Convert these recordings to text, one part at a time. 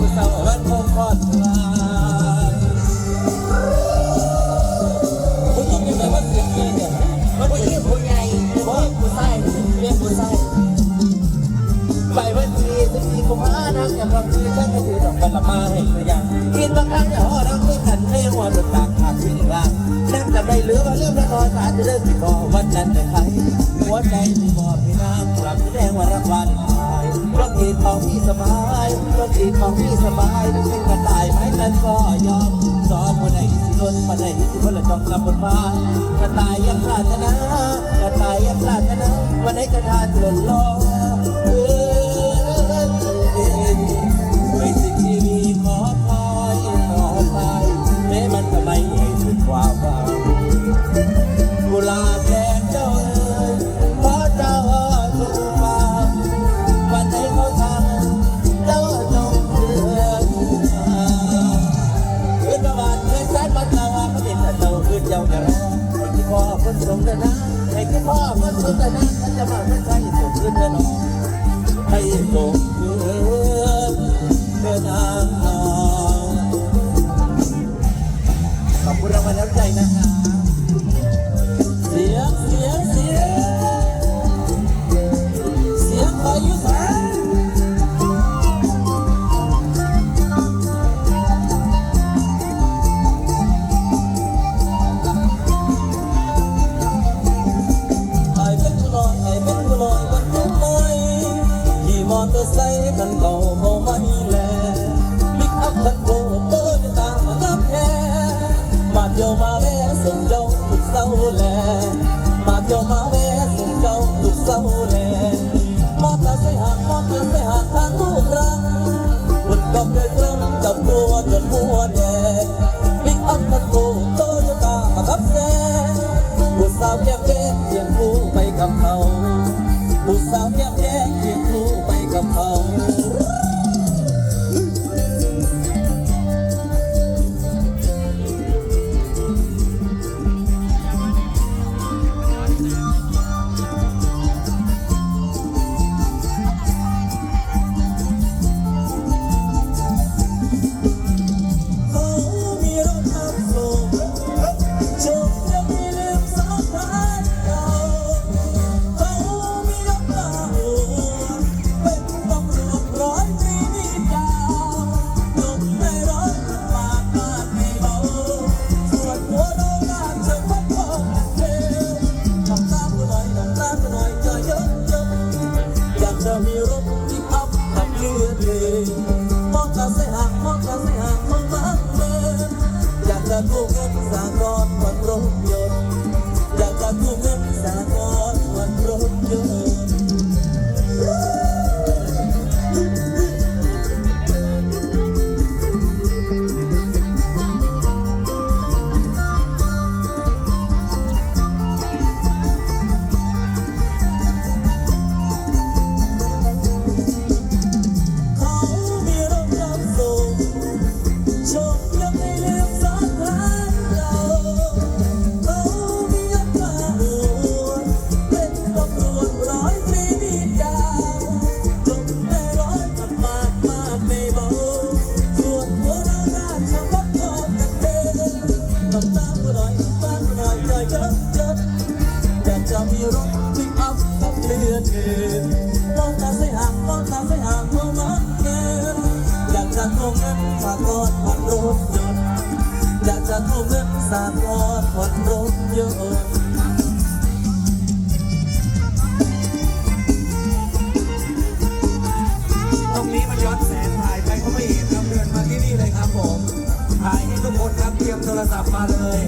ๆเมื่อยามผู้เศร้าวันคงคอดลายผู้หญิงอยู่ไหนมันเสียงดีเนี่ยมันผู้หญิงผู้ใหญ่ผู้หญิงผู้ชายเรียกผู้ใต้ไปวันที่สิบสี่กุมภาพันธ์กับเราคือฉันก็คือดอกบัลลังก์มาให้ตัวอย่างกินบางครั้งอย่าห่อรักไม่กันให้หัวหลุดตากขาดทิ้งร่าง นั่งกับได้เหลือว่าเรื่องละครสารจะเลิกที่ก่อวันนั้นแต่ใครหัวใจที่อบพี่น้ำกลับแดงว่ารักวันตายรถทีของพี่สบายรถทีของพี่สบายถึงเป็นกระต่ายไม้กันก็ยอมสอบวันไหนสิล้นวันไหนสิพลจองกลับบนบ้านกระต่ายยังปรารถนากระต่ายยังปรารถนาวันไหนจะทานหล่นลอ พ่อคนสมเด็จนะให้คุณพ่อคนสมเด็จนะฉันจะมาไม่ใช่สุดคืนเดินให้จงเพื่อนเดินทางมาขอบคุณรางวัลน้ำใจนะครับ มาแวะส่งเจ้าทุกเสาร์แลมาเที่ยวมาแวะส่งเจ้าทุกเสาร์แลมอเตอร์ไซค์หักมอเตอร์ไซค์หักทางลูกรังบุญกอบด้วยเครื่องจับตัวจนหัวแดงปิกอัพคันโตโตโยต้ามากับแค่ผู้สาวแก้มแดงเคียงคู่ไปกับเขาผู้สาวแก้มแดงเคียงคู่ไปกับเขา รถที่อัพขับเลือดเลยมอเตอร์ไซค์หักมอเตอร์ไซค์หักมันมันเลยอยากจะกู้เงินสากล กู้เงินสากลผ่อนรถยนต์ตรงนี้มันย้อนแสงถ่ายไปเขาไม่เห็นครับเดินมาที่นี่เลยครับผม ถ่ายให้ทุกคนครับเตรียมโทรศัพท์มาเลย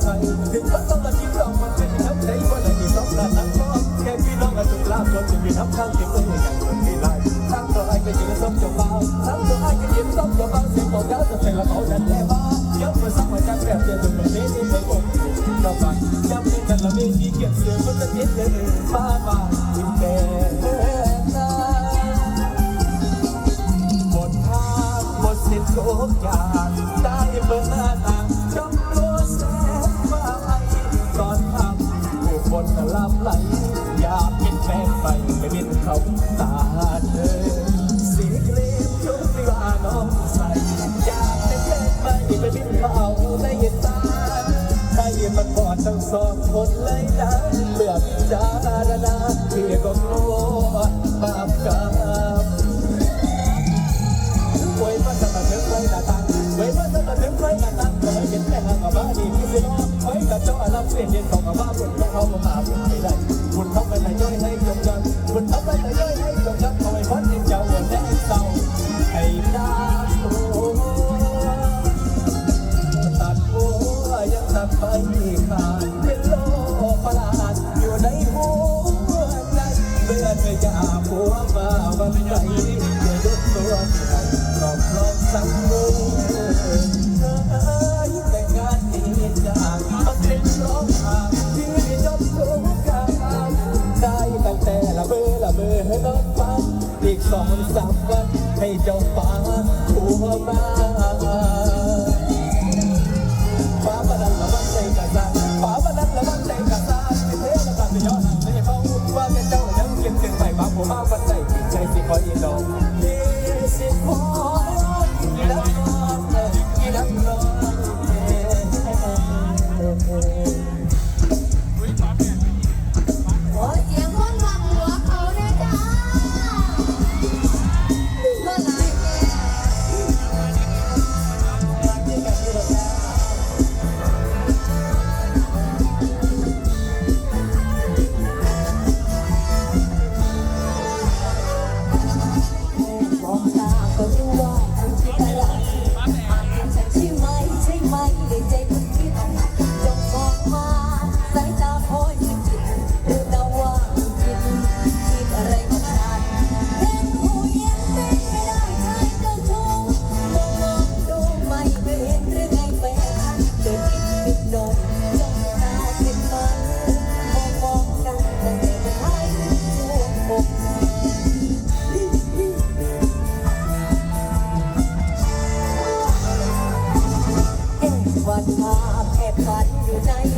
ใจถึงรักต้องมาทิ้งเรามันจะยังใจว่าไหนมีสองกันนั้นแค่พี่น้องกัจงลาบจนจะมีน้ำข้างก็ไว้ย่งเดิมไม่ได้ทั้งตัวไอ้ก็ยืซ้อมจะเบาทั้งตัวไอ้ก็ยืซ้อมจะเบาเสียงบอกแล้จะเป็เขาดัแน่บ้าย้ำมาสักวันแบบเดียวจนแบบนี้ไม่หมดเราไปย้ำเล่นกันละที่เกียดเสือมันเอ็ดเล ต้องสอบคนเลยนะเมื่อพิจารณาพี่ก็กลัวบาปกรรมวยมาสมัครเพื่อนไว้หนาตังไวยมาสมัครเพื่อนไว้หนาตังเคยเห็นแต่หางกับบ้านดีพี่รอดน่ไว้กับเจ้าอาลัมเสียเย็นของกับบ้านบนเขาผมหาไม่ได้ บ้าผมมาปันใจใจสิคอยอีดอกเยสิคอย 有加。